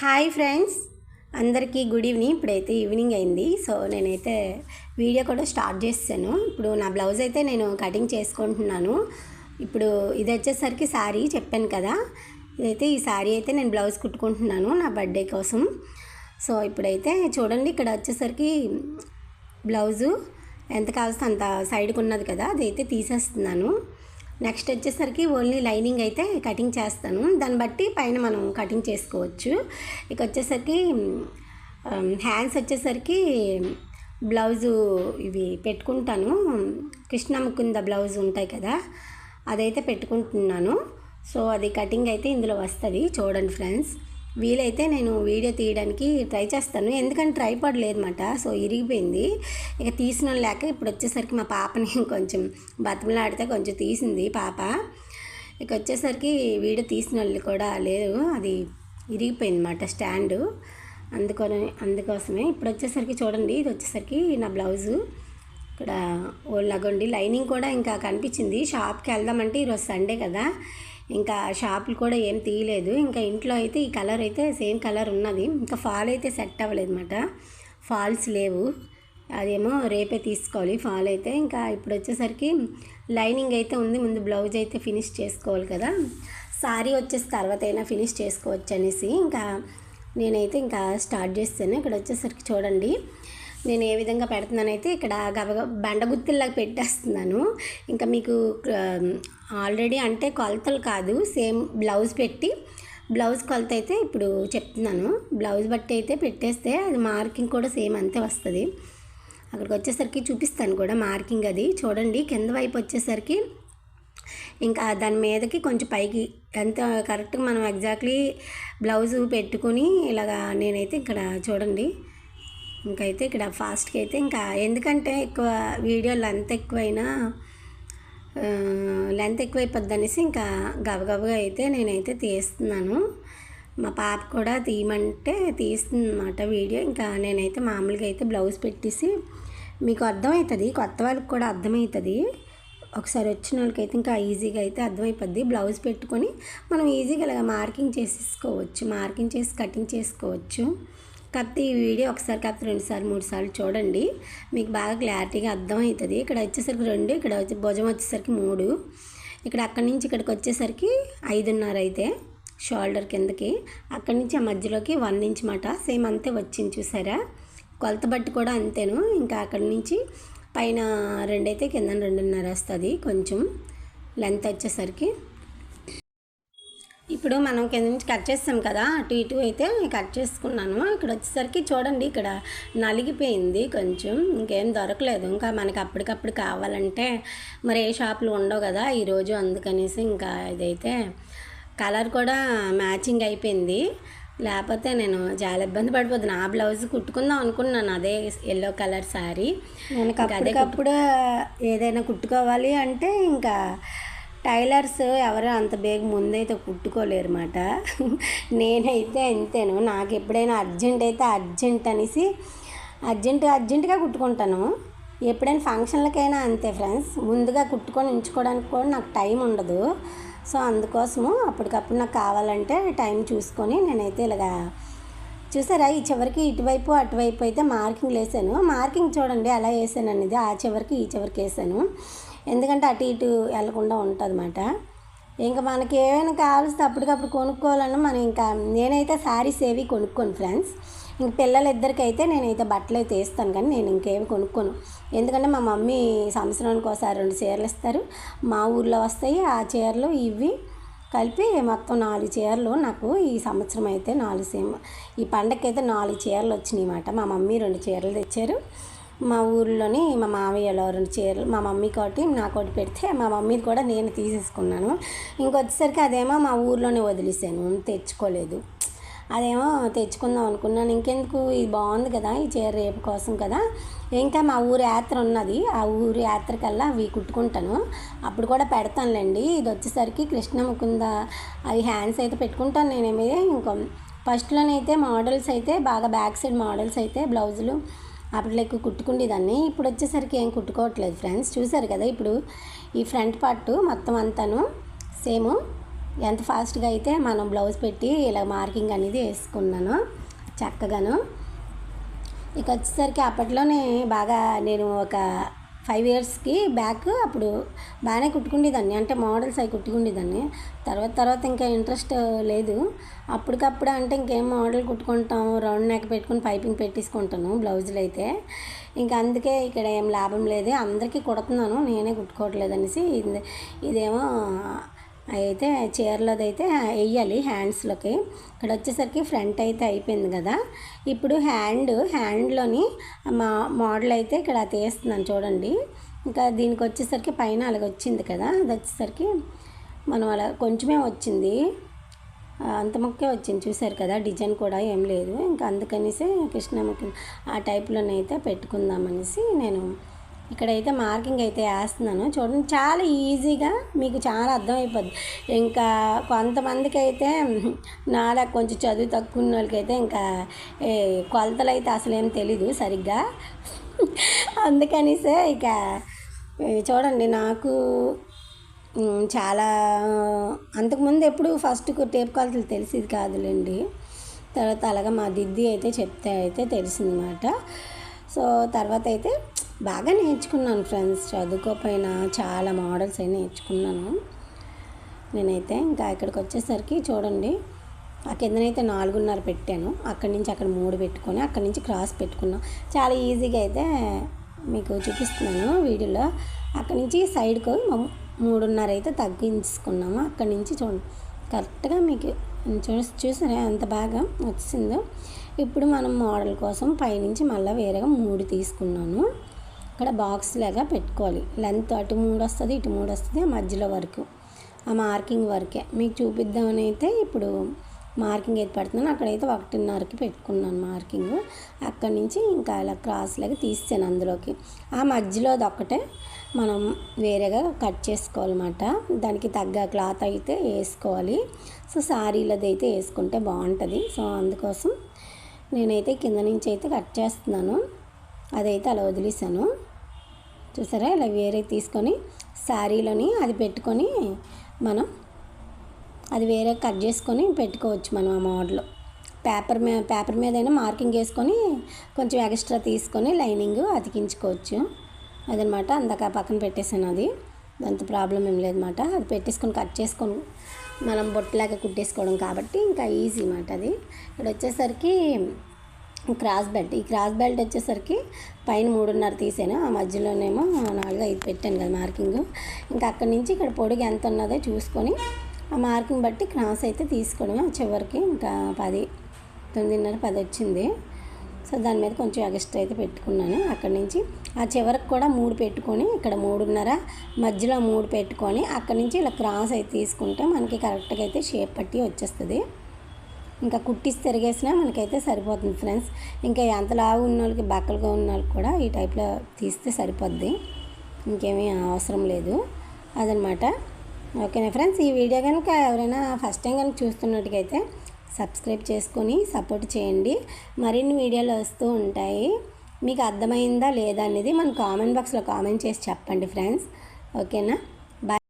Hi friends. అందరికీ good evening. ఇప్పుడైతే evening అయింది. సో నేనైతే వీడియో కూడా స్టార్ట్ చేస్తాను. ఇప్పుడు నా బ్లౌజ్ అయితే నేను కటింగ్ చేసుకుంటున్నాను. ఇప్పుడు ఇది వచ్చేసరికి శారీ చెప్పాను కదా. ఇదైతే ఈ శారీ అయితే నేను బ్లౌజ్ కుట్టుకుంటున్నాను నా బర్త్డే కోసం. సో ఇప్పుడైతే చూడండి ఇక్కడ వచ్చేసరికి బ్లౌజు ఎంత కావాల్సిన అంత సైడ్కి ఉన్నది కదా అదైతే తీసేస్తున్నాను. నెక్స్ట్ వచ్చేసరికి ఓన్లీ లైనింగ్ అయితే కటింగ్ చేస్తాను. దాన్ని బట్టి పైన మనం కటింగ్ చేసుకోవచ్చు. ఇక వచ్చేసరికి హ్యాండ్స్ వచ్చేసరికి బ్లౌజు ఇవి పెట్టుకుంటాను. కృష్ణ ముకుంద బ్లౌజ్ ఉంటాయి కదా అదైతే పెట్టుకుంటున్నాను. సో అది కటింగ్ అయితే ఇందులో వస్తుంది. చూడండి ఫ్రెండ్స్. వీలైతే నేను వీడియో తీయడానికి ట్రై చేస్తాను. ఎందుకంటే ట్రై పడలేదన్నమాట సో ఇరిగిపోయింది. ఇక తీసిన లేక ఇప్పుడు వచ్చేసరికి మా పాపని కొంచెం బతిమలాడితే కొంచెం తీసింది పాప. ఇక వచ్చేసరికి వీడియో తీసిన వాళ్ళు కూడా లేదు అది ఇరిగిపోయింది అన్నమాట స్టాండు. అందుకొని అందుకోసమే ఇప్పుడు వచ్చేసరికి చూడండి. ఇది వచ్చేసరికి నా బ్లౌజు. ఇక్కడ ఓళ్ళగొండి లైనింగ్ కూడా ఇంకా కనిపించింది. షాప్కి వెళ్దామంటే ఈరోజు సండే కదా. ఇంకా షాపులు కూడా ఏం తీయలేదు. ఇంకా ఇంట్లో అయితే ఈ కలర్ అయితే సేమ్ కలర్ ఉన్నది. ఇంకా ఫాల్ అయితే సెట్ అవ్వలేదు అనమాట ఫాల్స్ లేవు. అదేమో రేపే తీసుకోవాలి. ఫాల్ అయితే ఇంకా ఇప్పుడు వచ్చేసరికి లైనింగ్ అయితే ఉంది. ముందు బ్లౌజ్ అయితే ఫినిష్ చేసుకోవాలి కదా. సారీ వచ్చేసి తర్వాత అయినా ఫినిష్ చేసుకోవచ్చు అనేసి. ఇంకా నేనైతే ఇంకా స్టార్ట్ చేస్తాను. ఇక్కడ వచ్చేసరికి చూడండి. నేను ఏ విధంగా పెడుతున్నానైతే ఇక్కడ గబగ బండగుత్తుల్లాగా పెట్టేస్తున్నాను. ఇంకా మీకు ఆల్రెడీ అంటే కొలతలు కాదు సేమ్ బ్లౌజ్ పెట్టి బ్లౌజ్ కొలత అయితే ఇప్పుడు చెప్తున్నాను. బ్లౌజ్ బట్టి అయితే పెట్టేస్తే అది మార్కింగ్ కూడా సేమ్ అంతే వస్తుంది. అక్కడికి వచ్చేసరికి చూపిస్తాను కూడా మార్కింగ్ అది. చూడండి కింద వైపు వచ్చేసరికి ఇంకా దాని మీదకి కొంచెం పైకి ఎంత కరెక్ట్గా మనం ఎగ్జాక్ట్లీ బ్లౌజ్ పెట్టుకుని ఇలాగా నేనైతే ఇక్కడ చూడండి. ఇంకైతే ఇక్కడ ఫాస్ట్గా అయితే ఇంకా ఎందుకంటే ఎక్కువ వీడియో లెంత్ ఎక్కువైనా లెంత్ ఎక్కువైపోద్ది అనేసి ఇంకా గబగబగా అయితే నేనైతే తీస్తున్నాను. మా పాప కూడా తీయమంటే తీస్తుందన్నమాట వీడియో. ఇంకా నేనైతే మామూలుగా అయితే బ్లౌజ్ పెట్టేసి మీకు అర్థమవుతుంది కొత్త వాళ్ళకి కూడా అర్థమవుతుంది. ఒకసారి వచ్చిన వాళ్ళకైతే ఇంకా ఈజీగా అయితే అర్థమైపోద్ది. బ్లౌజ్ పెట్టుకొని మనం ఈజీగా ఇలాగ మార్కింగ్ చేసేసుకోవచ్చు మార్కింగ్ చేసి కటింగ్ చేసుకోవచ్చు. కాకపోతే ఈ వీడియో ఒకసారి కాకపోతే రెండుసార్లు మూడు సార్లు చూడండి. మీకు బాగా క్లారిటీగా అర్థమవుతుంది. ఇక్కడ వచ్చేసరికి రెండు ఇక్కడ వచ్చి భుజం వచ్చేసరికి మూడు. ఇక్కడ అక్కడి నుంచి ఇక్కడికి వచ్చేసరికి ఐదున్నర అయితే షోల్డర్ కిందకి. అక్కడి నుంచి ఆ మధ్యలోకి వన్ ఇంచ్ మాట. సేమ్ అంతే వచ్చింది చూసారా? కొలత బట్టి కూడా అంతేను. ఇంకా అక్కడి నుంచి పైన రెండైతే కింద రెండున్నర వస్తుంది కొంచెం లెంత్ వచ్చేసరికి. ఇప్పుడు మనం కింద నుంచి కట్ చేస్తాం కదా అటు ఇటు అయితే కట్ చేసుకున్నాను. ఇక్కడ వచ్చేసరికి చూడండి ఇక్కడ నలిగిపోయింది కొంచెం. ఇంకేం దొరకలేదు. ఇంకా మనకి అప్పటికప్పుడు కావాలంటే మరి ఏ షాపులు ఉండవు కదా ఈరోజు అందుకనేసి ఇంకా ఇదైతే కలర్ కూడా మ్యాచింగ్ అయిపోయింది. లేకపోతే నేను చాలా ఇబ్బంది పడిపోతుంది ఆ బ్లౌజ్ కుట్టుకుందాం అనుకున్నాను అదే ఎల్లో కలర్ శారీ నేను అప్పటికప్పుడు ఏదైనా కుట్టుకోవాలి అంటే ఇంకా టైలర్స్ ఎవరు అంత బేగ ముందైతే కుట్టుకోలేరు అన్నమాట నేనైతే అంతేను. నాకు ఎప్పుడైనా అర్జెంట్ అయితే అర్జెంట్ అనేసి అర్జెంట్ అర్జెంటుగా కుట్టుకుంటాను. ఎప్పుడైనా ఫంక్షన్లకైనా అంతే ఫ్రెండ్స్. ముందుగా కుట్టుకొని ఉంచుకోవడానికి కూడా నాకు టైం ఉండదు. సో అందుకోసము అప్పటికప్పుడు నాకు కావాలంటే టైం చూసుకొని నేనైతే ఇలాగా చూసారా? ఈ చివరికి ఇటువైపు అటువైపు అయితే మార్కింగ్ వేసాను మార్కింగ్ చూడండి అలా వేసాను అనేది ఆ చివరికి ఈ చివరికి వేసాను. ఎందుకంటే అటు ఇటు వెళ్ళకుండా ఉంటుంది అన్నమాట ఇంకా మనకి ఏమైనా కావాల్సి అప్పటికప్పుడు కొనుక్కోవాలన్నా మనం ఇంకా నేనైతే శారీస్ ఏవి కొనుక్కోను ఫ్రెండ్స్ ఇంక పిల్లలిద్దరికి అయితే నేనైతే బట్టలు అయితే వేస్తాను కానీ నేను ఇంకేమి కొనుక్కోను. ఎందుకంటే మా మమ్మీ సంవత్సరానికి ఒకసారి రెండు చీరలు ఇస్తారు. మా ఊర్లో వస్తాయి ఆ చీరలు ఇవి కలిపి మొత్తం నాలుగు చీరలు నాకు ఈ సంవత్సరం అయితే నాలుగు సేమ్. ఈ పండగకి అయితే నాలుగు చీరలు వచ్చినాయి అన్నమాట. మా మమ్మీ రెండు చీరలు తెచ్చారు. మా ఊర్లోని మా మామయ్యలో రెండు చీరలు మా మమ్మీకి ఒకటి నాకు ఒకటి పెడితే మా మమ్మీది కూడా నేను తీసేసుకున్నాను. ఇంకొచ్చేసరికి అదేమో మా ఊర్లోనే వదిలేసాను తెచ్చుకోలేదు. అదేమో తెచ్చుకుందాం అనుకున్నాను. ఇంకెందుకు? ఇది బాగుంది కదా ఈ చీర రేపు కోసం కదా. ఇంకా మా ఊరు యాత్ర ఉన్నది ఆ ఊరు యాత్రకల్లా అవి కుట్టుకుంటాను. అప్పుడు కూడా పెడతానులేండి. ఇది వచ్చేసరికి కృష్ణ ముకుంద అవి హ్యాండ్స్ అయితే పెట్టుకుంటాను నేనేమి. ఇంకో ఫస్ట్లోనైతే మోడల్స్ అయితే బాగా బ్యాక్ సైడ్ మోడల్స్ అయితే బ్లౌజులు అప్పుడు ఎక్కువ కుట్టుకుండేదాన్ని. ఇప్పుడు వచ్చేసరికి ఏం కుట్టుకోవట్లేదు ఫ్రెండ్స్. చూసారు కదా ఇప్పుడు ఈ ఫ్రంట్ పార్ట్ మొత్తం అంతాను సేమ్. ఎంత ఫాస్ట్గా అయితే మనం బ్లౌజ్ పెట్టి ఇలా మార్కింగ్ అనేది వేసుకున్నాను చక్కగాను. ఇక వచ్చేసరికి అప్పట్లోనే బాగా నేను ఒక ఫైవ్ ఇయర్స్కి బ్యాక్ అప్పుడు బాగానే కుట్టుకుండేదాన్ని. అంటే మోడల్స్ అవి కుట్టుకుండేదాన్ని. తర్వాత తర్వాత ఇంకా ఇంట్రెస్ట్ లేదు. అప్పటికప్పుడు అంటే ఇంకేం మోడల్ కుట్టుకుంటాం రౌండ్ నెక్ పెట్టుకుని పైపింగ్ పెట్టేసుకుంటాను బ్లౌజులు అయితే ఇంకా అందుకే ఇక్కడ ఏం లాభం లేదు. అందరికీ కుడుతున్నాను. నేనే కుట్టుకోవట్లేదు అనేసి ఇదేమో అయితే చీరలోది అయితే వేయాలి హ్యాండ్స్లోకి. ఇక్కడ వచ్చేసరికి ఫ్రంట్ అయితే అయిపోయింది కదా. ఇప్పుడు హ్యాండ్ హ్యాండ్లోని మా మోడల్ అయితే ఇక్కడ తీస్తున్నాను చూడండి. ఇంకా దీనికి వచ్చేసరికి పైన అలాగ వచ్చింది కదా. అది వచ్చేసరికి మనం అలా కొంచెమే వచ్చింది. అంత మొక్కే వచ్చింది. చూసారు కదా డిజైన్ కూడా ఏం లేదు. ఇంకా అందుకనేసి కృష్ణమ్మకి ఆ టైప్లోనైతే పెట్టుకుందామనేసి నేను ఇక్కడైతే మార్కింగ్ అయితే వేస్తున్నాను. చూడండి చాలా ఈజీగా మీకు చాలా అర్థమైపోద్ది. ఇంకా కొంతమందికి అయితే నాలా కొంచెం చదువు తక్కువ ఉన్న వాళ్ళకైతే ఇంకా ఏ, కొలతలు అయితే అసలేం తెలీదు సరిగ్గా. అందుకనిసే ఇక చూడండి నాకు చాలా అంతకుముందు ఎప్పుడు ఫస్ట్ టేప్ కొలతలు తెలిసేది కాదులేండి. తర్వాత అలాగా మా దిద్ది అయితే చెప్తే అయితే తెలిసిందన్నమాట సో తర్వాత అయితే బాగా నేర్చుకున్నాను ఫ్రెండ్స్. చదువుకోపోయిన చాలా మోడల్స్ అయి నేర్చుకున్నాను. నేనైతే ఇంకా ఇక్కడికి వచ్చేసరికి చూడండి ఆ కిందనైతే నాలుగున్నర పెట్టాను. అక్కడి నుంచి అక్కడ మూడు పెట్టుకొని అక్కడి నుంచి క్రాస్ పెట్టుకున్నాం. చాలా ఈజీగా అయితే మీకు చూపిస్తున్నాను వీడియోలో. అక్కడి నుంచి సైడ్కు మూడున్నర అయితే తగ్గించుకున్నాము. అక్కడి నుంచి చూడండి కరెక్ట్గా మీకు చూ చూసారా ఎంత బాగా వచ్చిందో. ఇప్పుడు మనం మోడల్ కోసం పైనుంచి మళ్ళీ వేరేగా మూడు తీసుకున్నాను. అక్కడ బాక్స్ లాగా పెట్టుకోవాలి. లెంత్ అటు మూడు వస్తుంది ఇటు మూడు వస్తుంది ఆ మధ్యలో వరకు. ఆ మార్కింగ్ వరకే. మీకు చూపిద్దామని అయితే ఇప్పుడు మార్కింగ్ ఏది పెడుతున్నాను అక్కడైతే ఒకటిన్నరకి పెట్టుకున్నాను మార్కింగ్ అక్కడి నుంచి ఇంకా ఇలా క్రాస్ లాగా తీసాను అందులోకి. ఆ మధ్యలో ఒకటే మనం వేరేగా కట్ చేసుకోవాలన్నమాట. దానికి తగ్గ క్లాత్ అయితే వేసుకోవాలి. సో శారీలది అయితే వేసుకుంటే బాగుంటుంది. సో అందుకోసం నేనైతే కింద నుంచి అయితే కట్ చేస్తున్నాను. అదైతే అలా వదిలేసాను చూసారా? ఇలా వేరే తీసుకొని శారీలోని అది పెట్టుకొని మనం అది వేరే కట్ చేసుకొని పెట్టుకోవచ్చు మనం ఆ మోడల్. పేపర్ మీద పేపర్ మీద అయినా మార్కింగ్ వేసుకొని కొంచెం ఎక్స్ట్రా తీసుకొని లైనింగ్ అతికించుకోవచ్చు. అదనమాట. అందాక పక్కన పెట్టేసాను అది. అంత ప్రాబ్లం ఏం లేదన్నమాట అది పెట్టేసుకొని కట్ చేసుకొని మనం బొట్టులాగా కుట్టేసుకోవడం కాబట్టి ఇంకా ఈజీ అన్నమాట అది. ఇక్కడ వచ్చేసరికి క్రాస్ బెల్ట్. ఈ క్రాస్ బెల్ట్ వచ్చేసరికి పైన మూడున్నర తీసాను ఆ మధ్యలోనేమో నాలుగు ఐదు పెట్టాను కదా మార్కింగ్. ఇంకా అక్కడి నుంచి ఇక్కడ పొడుగు ఎంత ఉన్నదో చూసుకొని ఆ మార్కింగ్ బట్టి క్రాస్ అయితే తీసుకోవడమే. చివరికి ఇంకా పది తొమ్మిదిన్నర పది వచ్చింది. సో దాని మీద కొంచెం ఎగస్ట్ అయితే పెట్టుకున్నాను. అక్కడి నుంచి ఆ చివరికి కూడా మూడు పెట్టుకొని ఇక్కడ మూడున్నర మధ్యలో మూడు పెట్టుకొని అక్కడి నుంచి ఇలా క్రాస్ అయితే తీసుకుంటే మనకి కరెక్ట్గా అయితే షేప్ పట్టి వచ్చేస్తుంది. ఇంకా కుట్టిసి తిరిగేసినా మనకైతే సరిపోతుంది ఫ్రెండ్స్. ఇంకా ఎంత లావు ఉన్న వాళ్ళకి బక్కలుగా ఉన్న వాళ్ళకి కూడా ఈ టైప్లో తీస్తే సరిపోద్ది. ఇంకేమీ అవసరం లేదు. అదనమాట. ఓకేనా ఫ్రెండ్స్? ఈ వీడియో కనుక ఎవరైనా ఫస్ట్ టైం కనుక చూస్తున్నట్టుకైతే సబ్స్క్రైబ్ చేసుకొని సపోర్ట్ చేయండి. మరిన్ని వీడియోలు వస్తూ ఉంటాయి. మీకు అర్థమైందా లేదా అనేది మన కామెంట్ బాక్స్లో కామెంట్ చేసి చెప్పండి ఫ్రెండ్స్. ఓకేనా?